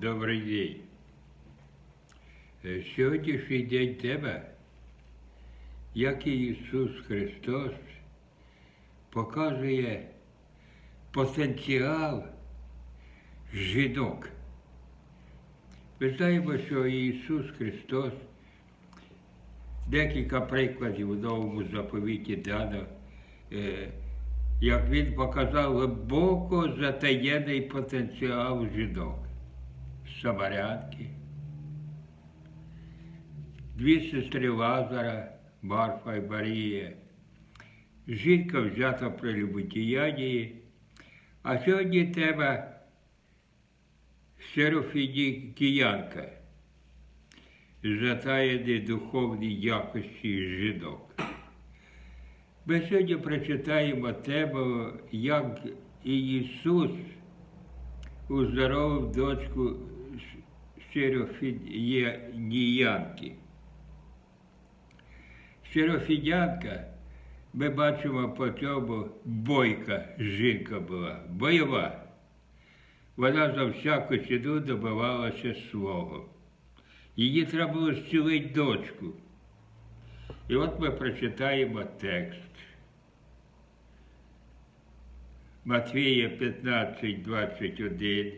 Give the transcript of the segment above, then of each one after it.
Добрий день. Е, Сьогоднішній день тема, як і Ісус Христос показує потенціал жінок. Ми знаємо, що Ісус Христос декілька прикладів у новому заповіті дано, е, як Він показав глибоко затаєний потенціал жінок. Самарянки, дві сестри Лазара, Марфа і Марія, жінка взята при любодіянні, а сьогодні тема Серафінікіянка, затаєні духовні якості жінок. Ми сьогодні прочитаємо тему, як Ісус уздоровив дочку Серафініянки. Серафінянка, ми бачимо по цьому бойка жінка була, бойова. Вона за всяку ціну добивалася свого. Її треба було зцілити дочку. І от ми прочитаємо текст. Матвія 15, 21.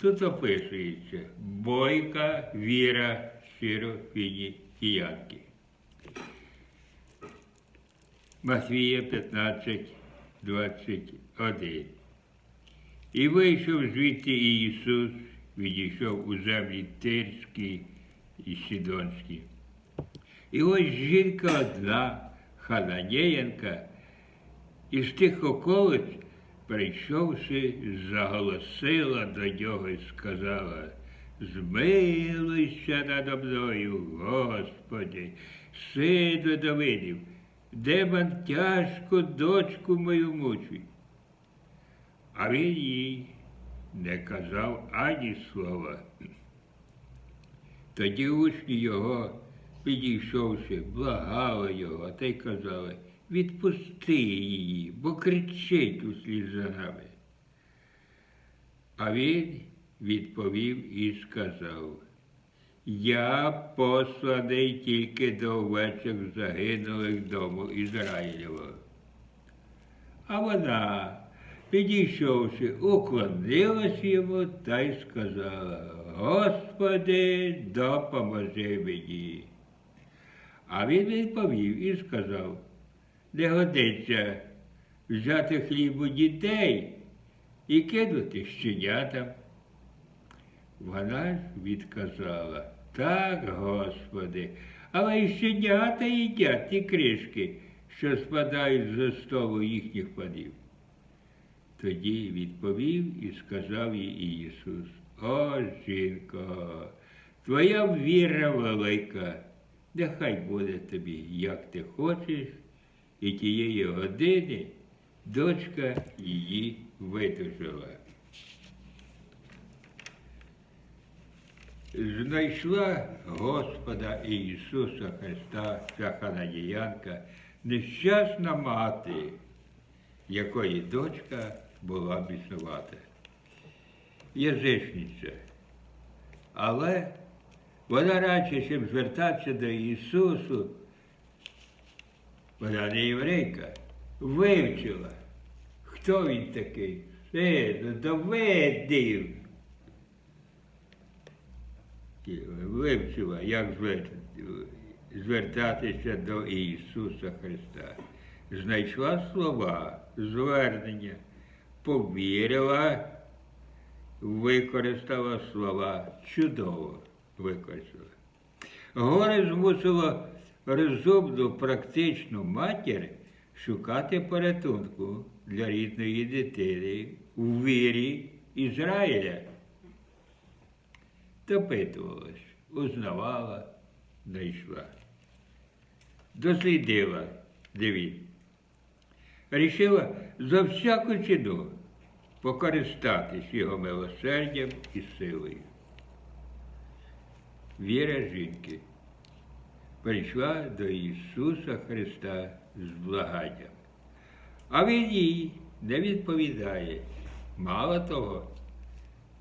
Тут описується бойка віра сірофінікіянки. Матвія 15, 21. І вийшов звідти Ісус, відійшов у землі Тирські і Сідонські. І ось жінка одна, Хананеєнка, із тих околиць, прийшовши, заголосила до нього і сказала, Змилуйся надо мною, Господи, сину Давидів, демон тяжко дочку мою мучить. А він їй не казав ані слова. Тоді учні його, підійшовши, благали його, а та й казали, відпусти її, бо кричить услід за нами. А він відповів і сказав, я посланий тільки до овечок загинулих дому Ізраїлєва. А вона, підійшовши, уклонилась йому та й сказала, Господи, допоможи мені. А він відповів і сказав, не годиться взяти хліб у дітей і кинути щенятам. Вона ж відказала, так, Господи, але і щенята їдять ті кришки, що спадають за столу їхніх панів. Тоді відповів і сказав їй Ісус, О, жінко, твоя віра велика, нехай буде тобі, як ти хочеш, і тієї години дочка її видужала. Знайшла Господа Ісуса Христа, ця ханадіянка, нещасна мати, якої дочка була біснувата, язичниця. Але вона радше, чим звертатися до Ісусу, вона не єврейка, вивчила, хто він такий, син Давидів. Вивчила, як звертатися до Ісуса Христа. Знайшла слова, звернення, повірила, використала слова, чудово використала. Горе змусило розумну, практичну матір шукати порятунку для рідної дитини у вірі Ізраїля. Допитувалась, узнавала, знайшла. Дослідила, дивіться. Рішила за всяку ціну покористатись його милосердям і силою. Віра жінки прийшла до Ісуса Христа з благанням. А він їй не відповідає. Мало того,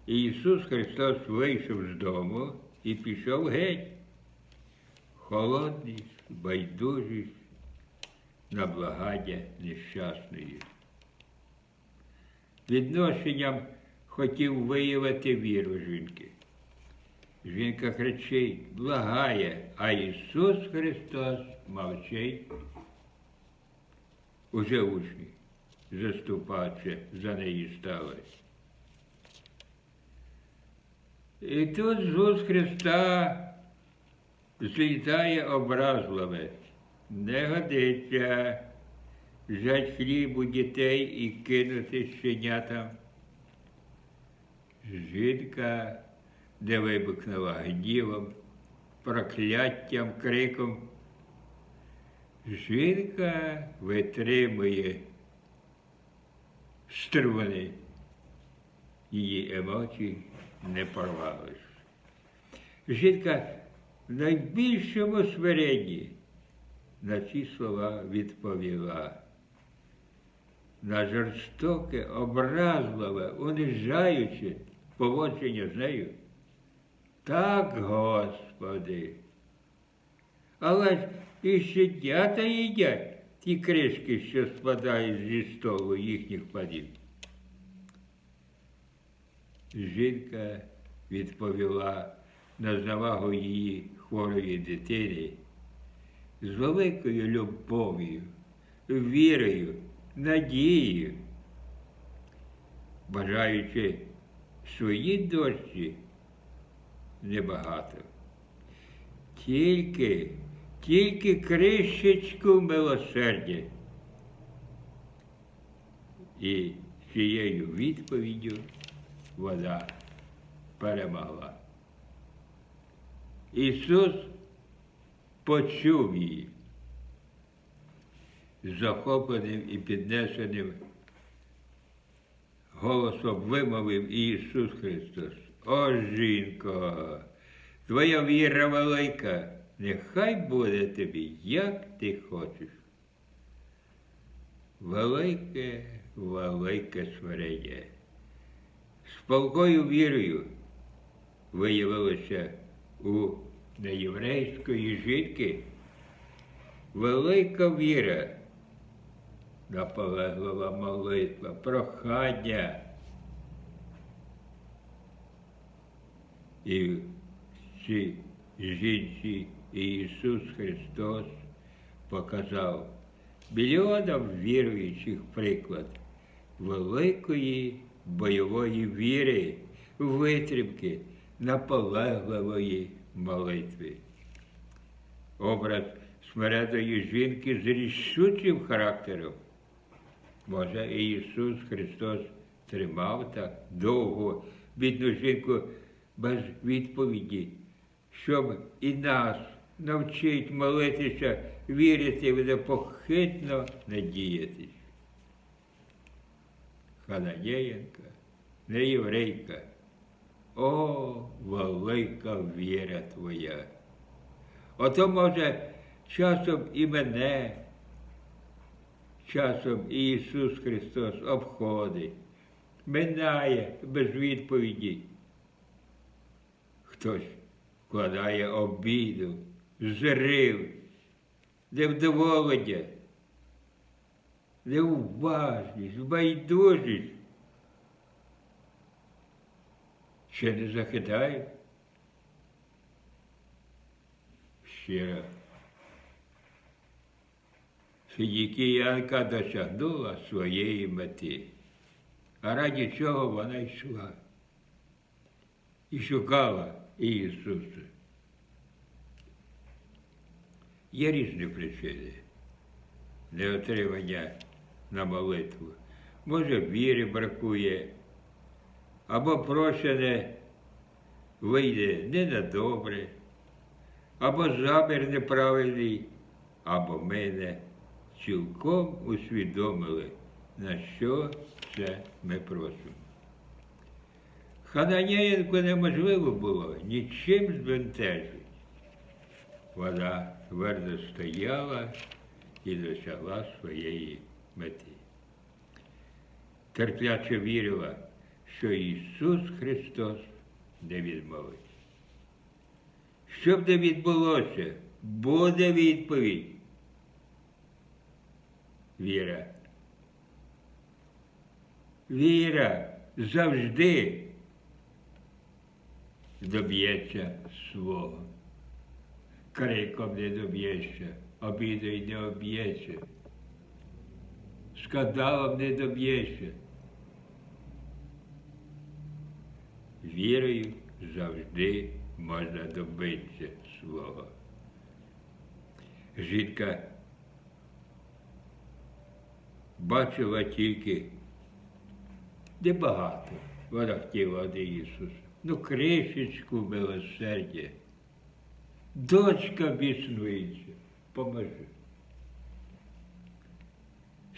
Ісус Христос вийшов з дому і пішов геть. Холодний, байдужий на благання нещасної. Відношенням хотів виявити віру жінки. Жінка кричить, благає, а Ісус Христос мовчить. Уже учні заступатися за неї стали. І тут Ісус Христа злітає образливе. Не годиться взяти хліб у дітей і кинути щенятам. Жінка, де вибухнула гнівом, прокляттям, криком. Жінка витримує струни. Її емоції не порвались. Жінка в найбільшому смиренні на ці слова відповіла. На жорстоке, образливе, унижаюче поводження з нею. Так, Господи. Але ж і щодята їдять ті кришки, що спадають зі столу їхніх падів. Жінка відповіла на завагу її хворої дитини з великою любов'ю, вірою, надією, бажаючи своїй дочці небагато. Тільки, тільки кришечку милосердя. І цією відповіддю вода перемогла. Ісус почув її, захопленим і піднесеним голосом вимовив Ісус Христос. О, жінко, твоя віра велика, нехай буде тобі, як ти хочеш. Велике, велике смирення. З палкою вірою виявилося у неєврейської жінки велика віра, наполеглива молитва, прохання. І ці жінці Ісус Христос показав мільйонам віруючих приклад великої бойової віри, витримки, наполегливої молитви. Образ смиренної жінки з рішучим характером. Може, Ісус Христос тримав так довго бідну жінку без відповіді, щоб і нас навчить молитися, вірити в непохитно надіятись. Хананєєнка, не єврейка. О, велика віра твоя. Ото, може, часом і мене, часом і Ісус Христос обходить, минає без відповіді. Хтось вкладає обіду, зрив, невдоволення, неуважність, байдужість. Ще не захитаю. Щиро. Фінікіянка досягнула своєї мети. А раді чого вона йшла і шукала Ісуса. Є різні причини неотримання на молитву. Може, віри бракує, або прощене вийде не на добре, або замір неправильний, або ми не цілком усвідомили, на що це ми просимо. Хананєєнку неможливо було нічим збентежити. Вона твердо стояла і досягла своєї мети. Терпляче вірила, що Ісус Христос не відмовить. Щоб не відбулося, буде відповідь. Віра. Віра завжди доб'ється свого. Криком не доб'єшся, обідою не об'єшся, скандалом не доб'єшся. Вірою завжди можна добитися свого. Жінка бачила тільки небагато. Вона хотіла до Ісуса. Ну, кришечку милосердя. Дочка біснується, поможи.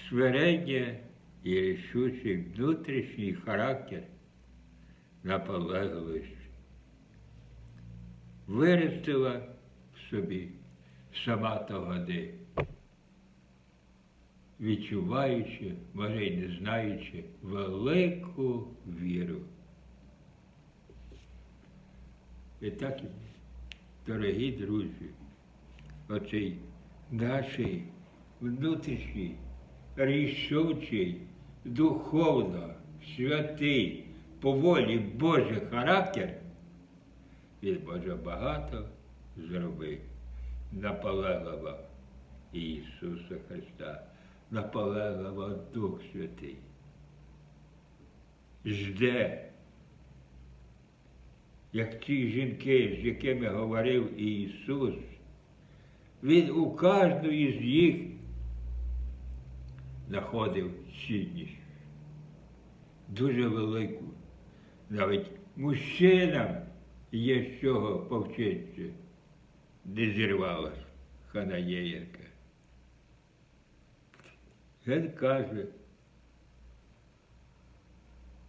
Смирення і рішучий внутрішній характер наполегливість виростила в собі сама того дня, відчуваючи, може й не знаючи, велику віру. І так, дорогі друзі, оцей нашій внутрішній, рішучий, духовно, святий, по волі Божий характер, він може багато зробити. Наполегливо Ісуса Христа, наполегливо Дух Святий. Жде, як ті жінки, з якими говорив Ісус, Він у кожної з їх знаходив цінність. Дуже велику. Навіть мужчинам є з чого повчитися. Не зірвалась ханаєєрка. Він каже,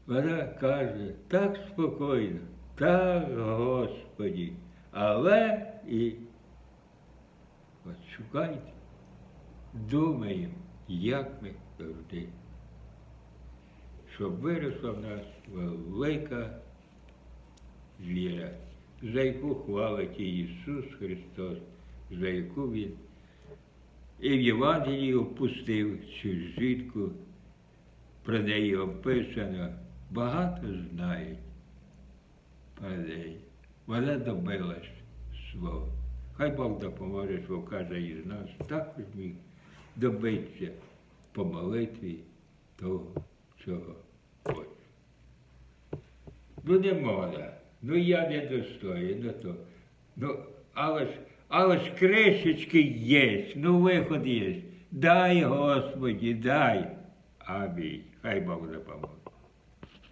вона каже, так спокійно, так, Господі, але і от шукайте, думаємо, як ми завжди, щоб виросла в нас велика віра, за яку хвалить Ісус Христос, за яку Він і в Євангелії опустив цю жінку, про неї описано, багато знають неї. Вона добилась свого. Хай Бог допоможе, що кожен із нас також міг добитися по молитві того, чого хоче. Ну не можна, ну я не достою, ну то. Ну, але ж, але ж кришечки є, ну виход є. Дай, Господі, дай. Амінь. Хай Бог допоможе.